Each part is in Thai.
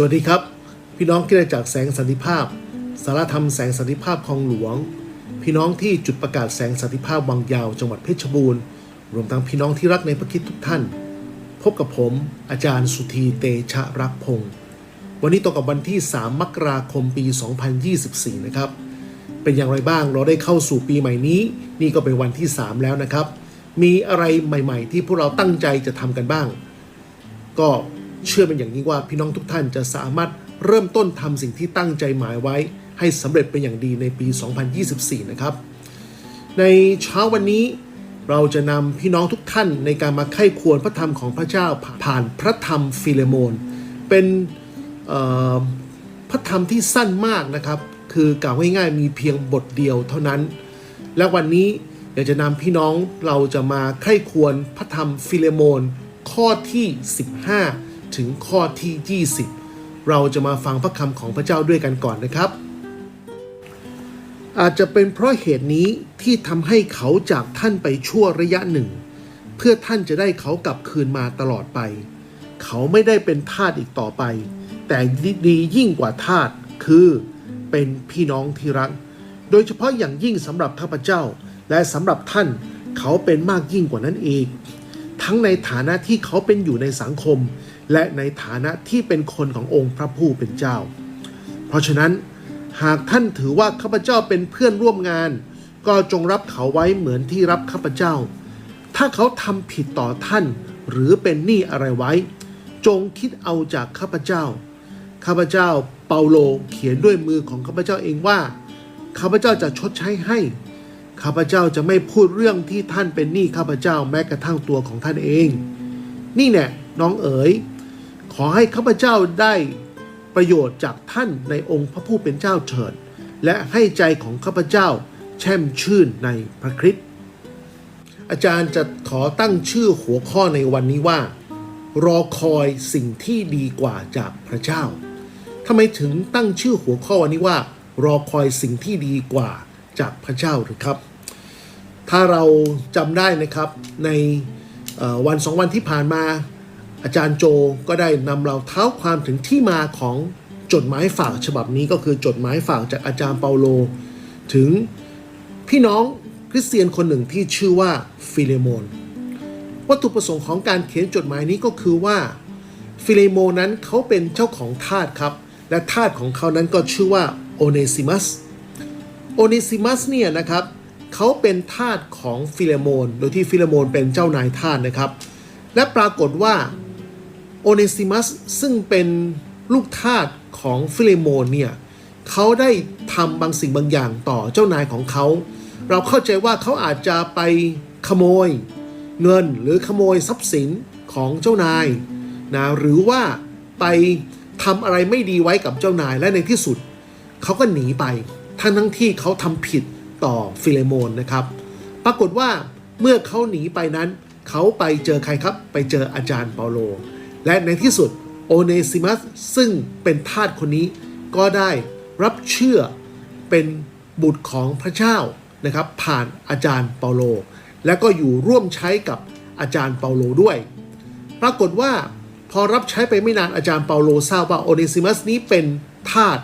สวัสดีครับ พี่น้องที่ได้จากแสงสันติภาพ สารธรรมแสงสันติภาพคลองหลวง พี่น้องที่จุดประกาศแสงสันติภาพวังยาวจังหวัดเพชรบูรณ์รวมทั้งพี่น้องที่รักในพระคิดทุกท่าน พบกับผมอาจารย์สุธีเตชะรักพงศ์วันนี้ตรงกับวันที่ 3 มกราคมปี 2024 นะครับ เป็นอย่างไรบ้างเราได้เข้าสู่ปีใหม่นี้ นี่ก็เป็นวันที่ 3 แล้วนะครับ มีอะไรใหม่ ๆ ที่พวกเราตั้งใจจะทำกันบ้าง ก็ เชื่อเป็นอย่างยิ่งว่าพี่น้องทุกท่านจะสามารถเริ่มต้นทำสิ่งที่ตั้งใจหมายไว้ ให้สำเร็จเป็นอย่างดีในปี 2024 นะครับ ในเช้าวันนี้เราจะนำพี่น้องทุกท่านในการมาไข้ควรพระธรรมของพระเจ้าผ่านพระธรรมฟิเลโมน เป็นพระธรรมที่สั้นมากนะครับ คือกล่าวง่ายๆมีเพียงบทเดียวเท่านั้น และวันนี้อยากจะนำพี่น้องเราจะมาไข้ควรพระธรรมฟิเลโมน ข้อที่ 15 ถึงข้อที่ 20 เราจะมาฟังพระคำของพระเจ้าด้วยกันก่อนนะครับ อาจจะเป็นเพราะเหตุนี้ที่ทำให้เขาจากท่านไปชั่วระยะหนึ่ง เพื่อท่านจะได้เขากลับคืนมาตลอดไป เขาไม่ได้เป็นทาสอีกต่อไป แต่ดียิ่งกว่าทาสคือเป็นพี่น้องที่รัก โดยเฉพาะอย่างยิ่งสำหรับข้าพเจ้า และสำหรับท่านเขาเป็นมากยิ่งกว่านั้นเองทั้งในฐานะที่เขาเป็นอยู่ในสังคม และในฐานะที่เป็นคนขององค์พระผู้เป็นเจ้า เพราะฉะนั้นหากท่านถือว่าข้าพเจ้าเป็นเพื่อนร่วมงาน ก็จงรับเขาไว้เหมือนที่รับข้าพเจ้า ถ้าเขาทำผิดต่อท่านหรือเป็นหนี้อะไรไว้ จงคิดเอาจากข้าพเจ้า ข้าพเจ้าเปาโลเขียนด้วยมือของข้าพเจ้าเองว่าข้าพเจ้าจะชดใช้ให้ ข้าพเจ้าจะไม่พูดเรื่องที่ท่านเป็นหนี้ข้าพเจ้าแม้กระทั่งตัวของท่านเอง นี่แน่น้องเอ๋ย ขอให้ข้าพเจ้าได้ประโยชน์จากท่านในองค์พระผู้เป็นเจ้าเถิด และให้ใจของข้าพเจ้าแช่มชื่นในพระคริสต์อาจารย์จะขอตั้งชื่อหัวข้อในวันนี้ว่า รอคอยสิ่งที่ดีกว่าจากพระเจ้าทำไมถึงตั้งชื่อหัวข้อวันนี้ว่า รอคอยสิ่งที่ดีกว่าจากพระเจ้าหรือครับ ถ้าเราจำได้นะครับในวันสองวันที่ผ่านมา อาจารย์โจก็ได้นำเราเท้าความถึงที่มาของจดหมายฝากฉบับนี้ก็คือจดหมายฝากจากอาจารย์เปาโล ถึงพี่น้องคริสเตียนคนหนึ่งที่ชื่อว่าฟิเลโมน วัตถุประสงค์ของการเขียนจดหมายนี้ก็คือว่า ฟิเลโมนนั้นเขาเป็นเจ้าของทาสครับ และทาสของเขานั้นก็ชื่อว่าโอเนซิมัสโอเนซิมัสเนี่ยนะครับเขาเป็นทาสของฟิเลโมน โดยที่ฟิเลโมนเป็นเจ้านายทาสนะครับ และปรากฏว่า โอเนซิมัสซึ่งเป็นลูกทาสของฟิเลโมนเนี่ยเขาได้ทำบางสิ่งบางอย่างต่อเจ้านายของเขา เราเข้าใจว่าเขาอาจจะไปขโมยเงินหรือขโมยทรัพย์สินของเจ้านายนะหรือว่าไปทำอะไรไม่ดีไว้กับเจ้านายและในที่สุด เขาก็หนีไป ทั้งทั้งที่เขาทำผิดต่อฟิเลโมนนะครับ ปรากฏว่าเมื่อเขาหนีไปนั้น เขาไปเจอใครครับ ไปเจออาจารย์เปาโล และในที่สุดโอเนซิมัสซึ่งเป็นทาสคนนี้ก็ได้รับเชื่อเป็นบุตรของพระเจ้านะครับ ผ่านอาจารย์เปาโล และก็อยู่ร่วมใช้กับอาจารย์เปาโลด้วย ปรากฏว่าพอรับใช้ไปไม่นานอาจารย์เปาโลทราบว่าโอเนซิมัสนี้เป็นทาส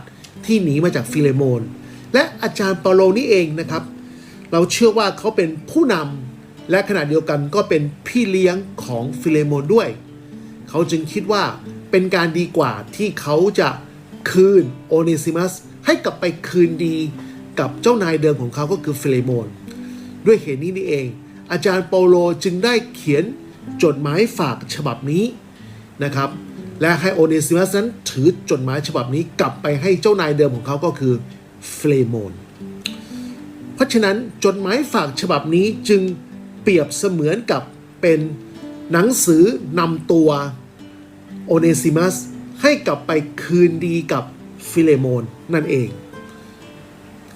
ที่หนีมาจากฟิเลโมน และอาจารย์เปาโลนี่เองนะครับ เราเชื่อว่าเขาเป็นผู้นำและขณะเดียวกันก็เป็นพี่เลี้ยงของฟิเลโมนด้วย เขาจึงคิดว่าเป็นการดีกว่าที่เขาจะคืนโอเนซิมัสให้กลับไปคืนดีกับเจ้านายเดิมของเขาก็คือฟิเลโมน ด้วยเหตุนี้นี่เอง อาจารย์เปาโลจึงได้เขียนจดหมายฝากฉบับนี้นะครับ และให้โอเนซิมัสนั้นถือจดหมายฉบับนี้กลับไปให้เจ้านายเดิมของเขาก็คือฟิเลโมน เพราะฉะนั้นจดหมายฝากฉบับนี้จึงเปรียบเสมือนกับเป็นหนังสือนำตัว โอเนซิมัสให้กลับไปคืนดีกับฟิเลโมนนั่นเอง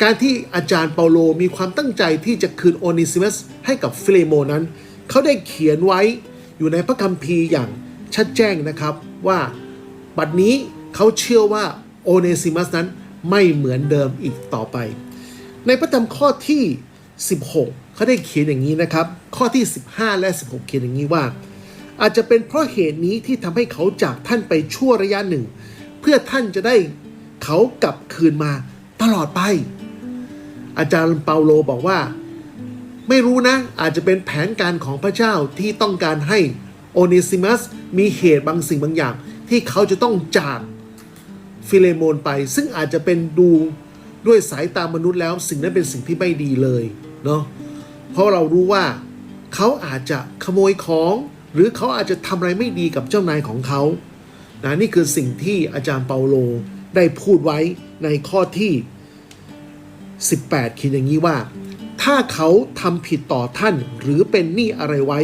การที่อาจารย์เปาโลมีความตั้งใจที่จะคืนโอเนซิมัสให้กับฟิเลโมนนั้น เขาได้เขียนไว้อยู่ในพระคัมภีร์อย่างชัดแจ้งนะครับว่าบัดนี้เขาเชื่อว่าโอเนซิมัสนั้นไม่เหมือนเดิมอีกต่อไป ในพระธรรมข้อที่ 16 เขาได้เขียนอย่างนี้นะครับ ข้อที่ 15 และ 16 เขียนอย่างนี้ว่า อาจจะเป็นเพราะเหตุนี้ที่ทำให้เขาจากท่านไปชั่วระยะหนึ่ง เพื่อท่านจะได้เขากลับคืนมาตลอดไป อาจารย์เปาโลบอกว่า ไม่รู้นะ อาจจะเป็นแผนการของพระเจ้าที่ต้องการให้โอเนซิมัสมีเหตุบางสิ่งบางอย่าง ที่เขาจะต้องจากฟิเลโมนไป ซึ่งอาจจะเป็นดูด้วยสายตามนุษย์แล้ว สิ่งนั้นเป็นสิ่งที่ไม่ดีเลยเนาะเพราะเรารู้ว่าเขาอาจจะขโมยของ หรือเขาอาจจะทำอะไรไม่ดีกับเจ้านายของเขานะนี่คือสิ่งที่อาจารย์เปาโลได้พูดไว้ในข้อที่ 18เขียนอย่างนี้ว่า ถ้าเขาทำผิดต่อท่านหรือเป็นหนี้อะไรไว้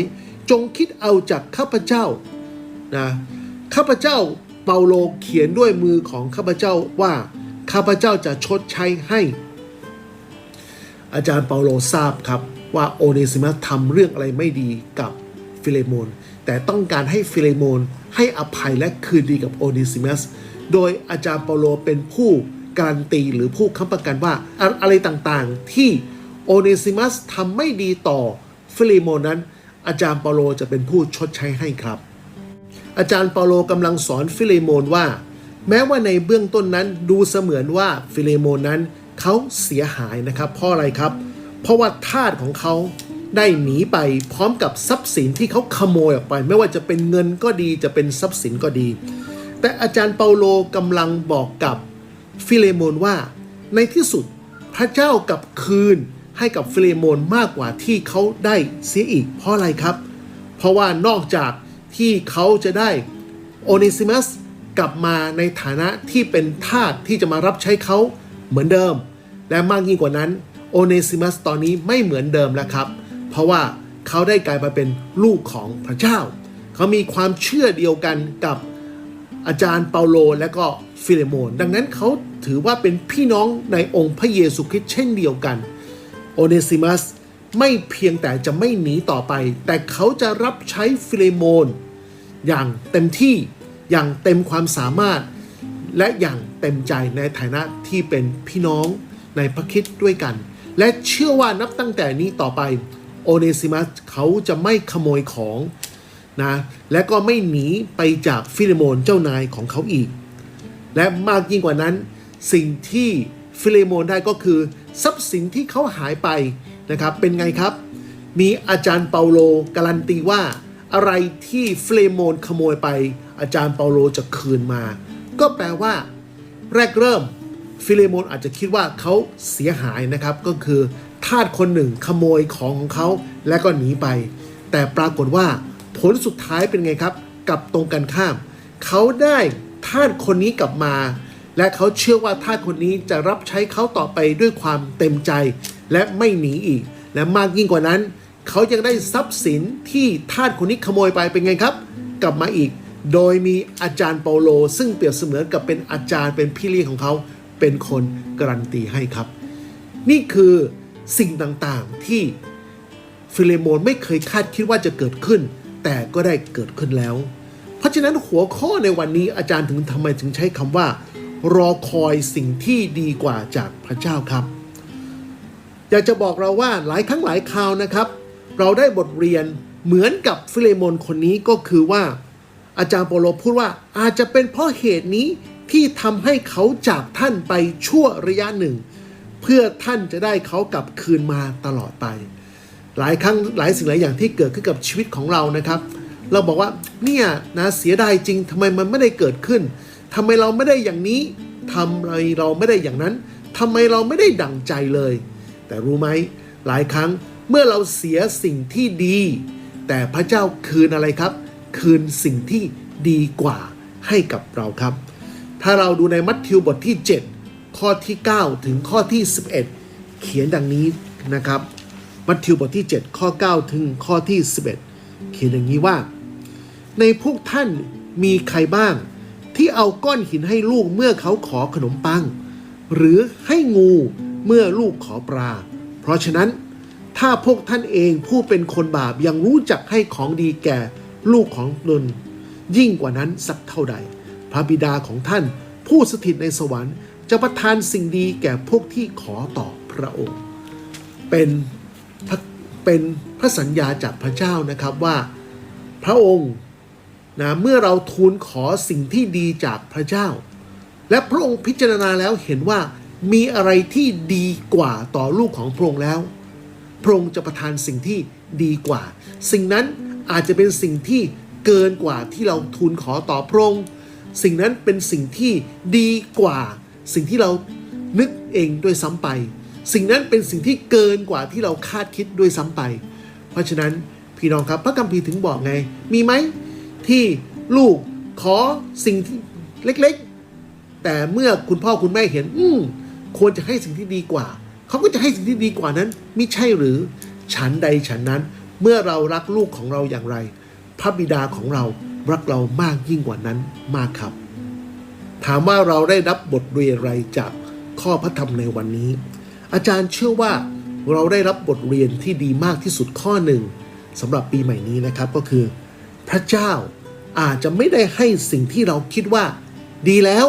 จงคิดเอาจากข้าพเจ้านะข้าพเจ้าเปาโลเขียนด้วยมือของข้าพเจ้าว่า ข้าพเจ้าจะชดใช้ให้ อาจารย์เปาโลทราบครับว่าโอเนซิมัสทำเรื่องอะไรไม่ดีกับ ฟิเลโมน แต่ต้องการให้ฟิเลโมน ให้อภัยและคืนดีกับโอเนซิมัส โดยอาจารย์เปาโลเป็นผู้การันตีหรือผู้ค้ำประกันว่าอะไรต่างๆ ที่โอเนซิมัสทำไม่ดีต่อฟิเลโมนนั้น อาจารย์เปาโลจะเป็นผู้ชดใช้ให้ครับ อาจารย์เปาโลกำลังสอนฟิเลโมนว่า แม้ว่าในเบื้องต้นนั้นดูเสมือนว่าฟิเลโมนนั้นเขาเสียหายนะครับ เพราะอะไรครับ เพราะว่าทาสของเขา ได้หนีไปพร้อมกับทรัพย์สินที่เขาขโมยออกไป ไม่ว่าจะเป็นเงินก็ดีจะเป็นทรัพย์สินก็ดี แต่อาจารย์เปาโลกำลังบอกกับฟิเลโมนว่า ในที่สุดพระเจ้ากับคืนให้กับฟิเลโมนมากกว่าที่เขาได้เสียอีกเพราะอะไรครับ เพราะว่านอกจากที่เขาจะได้โอเนซิมัสกลับมาในฐานะที่เป็นทาสที่จะมารับใช้เขาเหมือนเดิม และมากยิ่งกว่านั้นโอเนซิมัสตอนนี้ไม่เหมือนเดิมแล้วครับ เพราะว่าเขาได้กลายมาเป็นลูกของพระเจ้า เขามีความเชื่อเดียวกันกับอาจารย์เปาโลและก็ฟิเลโมน ดังนั้นเขาถือว่าเป็นพี่น้องในองค์พระเยซูคริสต์เช่นเดียวกัน โอเนซิมัสไม่เพียงแต่จะไม่หนีต่อไป แต่เขาจะรับใช้ฟิเลโมน อย่างเต็มที่อย่างเต็มความสามารถ และอย่างเต็มใจในฐานะที่เป็นพี่น้องในพระคิดด้วยกัน และเชื่อว่านับตั้งแต่นี้ต่อไป โอเนซิมัสเขาจะไม่ขโมยของนะและก็ไม่หนีไปจากฟิเลโมนเจ้านายของเขาอีก และมากยิ่งกว่านั้นสิ่งที่ฟิเลโมนได้ก็คือ ทรัพย์สินที่เขาหายไปนะครับเป็นไงครับ มีอาจารย์เปาโลการันตีว่าอะไรที่ฟิเลโมนขโมยไป อาจารย์เปาโลจะคืนมา ก็แปลว่า แรกเริ่มฟิเลโมนอาจจะคิดว่าเขาเสียหายนะครับก็คือ ทาสคนหนึ่งขโมยของของเขาและก็หนีไป แต่ปรากฏว่าผลสุดท้ายเป็นไงครับกับตรงกันข้าม เขาได้ทาสคนนี้กลับมา และเขาเชื่อว่าทาสคนนี้จะรับใช้เขาต่อไปด้วยความเต็มใจ และไม่หนีอีก และมากยิ่งกว่านั้น เขายังได้ทรัพย์สินที่ทาสคนนี้ขโมยไปเป็นไงครับ กลับมาอีก โดยมีอาจารย์เปาโล ซึ่งเปรียบเสมือนกับเป็นอาจารย์เป็นพี่เลี้ยงของเขาเป็นคนการันตีให้ครับ นี่คือ สิ่งต่างๆที่ฟิเลโมนไม่เคยคาดคิดว่าจะเกิดขึ้น แต่ก็ได้เกิดขึ้นแล้ว เพราะฉะนั้นหัวข้อในวันนี้อาจารย์ถึงทำไมถึงใช้คำว่า รอคอยสิ่งที่ดีกว่าจากพระเจ้าครับ อยากจะบอกเราว่าหลายครั้งหลายคราวนะครับ เราได้บทเรียนเหมือนกับฟิเลโมนคนนี้ก็คือว่า อาจารย์เปโลพูดว่าอาจจะเป็นเพราะเหตุนี้ที่ทำให้เขาจากท่านไปชั่วระยะหนึ่ง เพื่อท่านจะได้เขากลับคืนมาตลอดไป หลายครั้งหลายสิ่งหลายอย่างที่เกิดขึ้นกับชีวิตของเรานะครับ เราบอกว่าเนี่ยนะเสียดายจริงทำไมมันไม่ได้เกิดขึ้นทำไมเราไม่ได้อย่างนี้ทำไมเราไม่ได้อย่างนั้นทำไมเราไม่ได้ดั่งใจเลย แต่รู้ไหมหลายครั้งเมื่อเราเสียสิ่งที่ดี แต่พระเจ้าคืนอะไรครับ คืนสิ่งที่ดีกว่าให้กับเราครับ ถ้าเราดูในมัทธิวบทที่ 7 ข้อที่ 9 ถึงข้อที่ 11 เขียนดังนี้นะครับ มัทธิวบทที่ 7 ข้อ 9 ถึงข้อที่ 11 เขียนอย่างนี้ว่า ในพวกท่านมีใครบ้าง ที่เอาก้อนหินให้ลูกเมื่อเขาขอขนมปัง หรือให้งูเมื่อลูกขอปลา เพราะฉะนั้นถ้าพวกท่านเองผู้เป็นคนบาปยังรู้จักให้ของดีแก่ลูกของตนยิ่งกว่านั้นสักเท่าใด พระบิดาของท่านผู้สถิตในสวรรค์ จะประทานสิ่งดีแก่พวกที่ขอต่อพระองค์ เป็นพระเป็นพระสัญญาจากพระเจ้านะครับว่าพระองค์นะเมื่อเราทูลขอสิ่งที่ดีจากพระเจ้า และพระองค์พิจารณาแล้วเห็นว่ามีอะไรที่ดีกว่าต่อลูกของพระองค์แล้ว พระองค์จะประทานสิ่งที่ดีกว่า สิ่งนั้นอาจจะเป็นสิ่งที่เกินกว่าที่เราทูลขอต่อพระองค์ สิ่งนั้นเป็นสิ่งที่ดีกว่า สิ่งที่เรานึกเองด้วยซ้ำไป สิ่งนั้นเป็นสิ่งที่เกินกว่าที่เราคาดคิดด้วยซ้ำไป เพราะฉะนั้นพี่น้องครับพระคัมภีร์ถึงบอกไง มีไหมที่ลูกขอสิ่งที่เล็กๆ แต่เมื่อคุณพ่อคุณแม่เห็น อืมควรจะให้สิ่งที่ดีกว่า เขาก็จะให้สิ่งที่ดีกว่านั้นมิใช่หรือฉันใดฉันนั้น เมื่อเรารักลูกของเราอย่างไร พระบิดาของเรารักเรามากยิ่งกว่านั้นมากครับ ถามว่าเราได้รับบทเรียนอะไรจากข้อพระธรรมในวันนี้ อาจารย์เชื่อว่าเราได้รับบทเรียนที่ดีมากที่สุดข้อหนึ่งสำหรับปีใหม่นี้นะครับก็คือ พระเจ้าอาจจะไม่ได้ให้สิ่งที่เราคิดว่า ดีแล้ว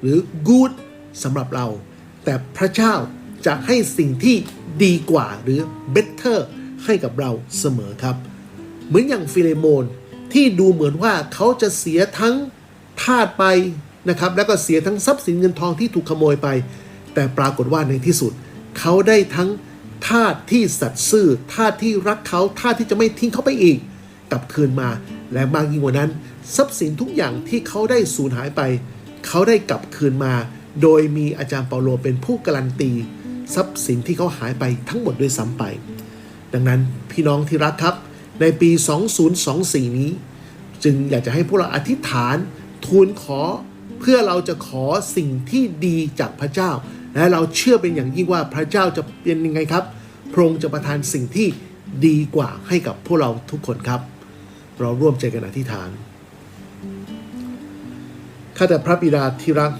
หรือ good สำหรับเรา แต่พระเจ้าจะให้สิ่งที่ดีกว่าหรือ better ให้กับเราเสมอครับ เหมือนอย่างฟิเลโมนที่ดูเหมือนว่าเขาจะเสียทั้งทาสไป นะครับแล้วก็เสียทั้งทรัพย์สินเงินทองที่ถูกขโมยไป แต่ปรากฏว่าในที่สุด เขาได้ทั้งทาสที่สัตย์ซื่อทาสที่รักเขาทาสที่จะไม่ทิ้งเขาไปอีก กลับคืนมาและมากยิ่งกว่านั้น ทรัพย์สินทุกอย่างที่เขาได้สูญหายไป เขาได้กลับคืนมา โดยมีอาจารย์เปาโลเป็นผู้การันตี ทรัพย์สินที่เขาหายไปทั้งหมดด้วยซ้ำไป ดังนั้นพี่น้องที่รักครับ ในปี 2024 นี้ จึงอยากจะให้พวกเราอธิษฐานทูลขอ เพื่อเราจะขอสิ่งที่ดีจากพระเจ้า และเราเชื่อเป็นอย่างยิ่งว่าพระเจ้าจะเป็นยังไงครับ พระองค์จะประทานสิ่งที่ดีกว่าให้กับพวกเราทุกคนครับ เราร่วมใจกันอธิษฐานข้าแต่พระบิดาที่รัก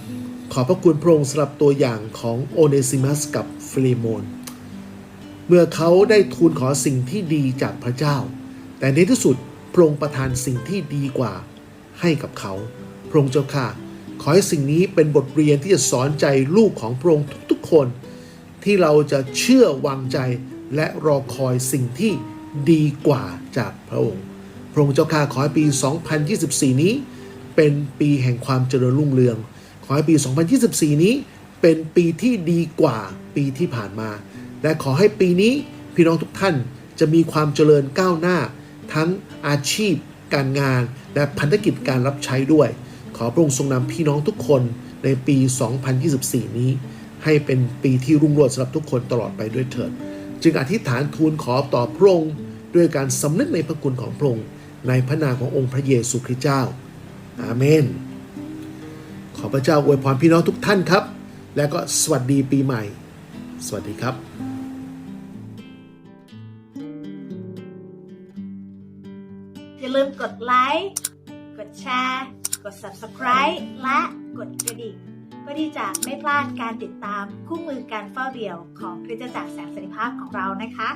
ขอพระคุณพระองค์สำหรับตัวอย่างของโอเนซิมัสกับฟิเลโมน เมื่อเขาได้ทูลขอสิ่งที่ดีจากพระเจ้า แต่ในที่สุดพระองค์ประทานสิ่งที่ดีกว่าให้กับเขา พระองค์เจ้าค่ะ ขอให้สิ่งนี้เป็นบทเรียนที่จะสอนใจลูกของพระองค์ทุกๆคน ที่เราจะเชื่อวางใจและรอคอยสิ่งที่ดีกว่าจากพระองค์ พระองค์เจ้าข้าขอให้ปี 2024 นี้ เป็นปีแห่งความเจริญรุ่งเรือง ขอให้ปี 2024 นี้ เป็นปีที่ดีกว่าปีที่ผ่านมา และขอให้ปีนี้พี่น้องทุกท่านจะมีความเจริญก้าวหน้า ทั้งอาชีพ การงาน และพันธกิจการรับใช้ด้วย ขอพระองค์ทรงนำพี่น้องทุกคนในปี 2024 นี้ ให้เป็นปีที่รุ่งโรจน์สำหรับทุกคนตลอดไปด้วยเถิด จึงอธิษฐานทูลขอต่อพระองค์ด้วยการสำนึกในพระคุณของพระองค์ในพระนามขององค์พระเยซูคริสต์เจ้า อาเมน ขอพระเจ้าอวยพรพี่น้องทุกท่านครับ และก็สวัสดีปีใหม่ สวัสดีครับ ลาดการติดตามคู่มือการเฝ้าเดี่ยวของคริสตจักรแสงสันิภาพของเรานะคะ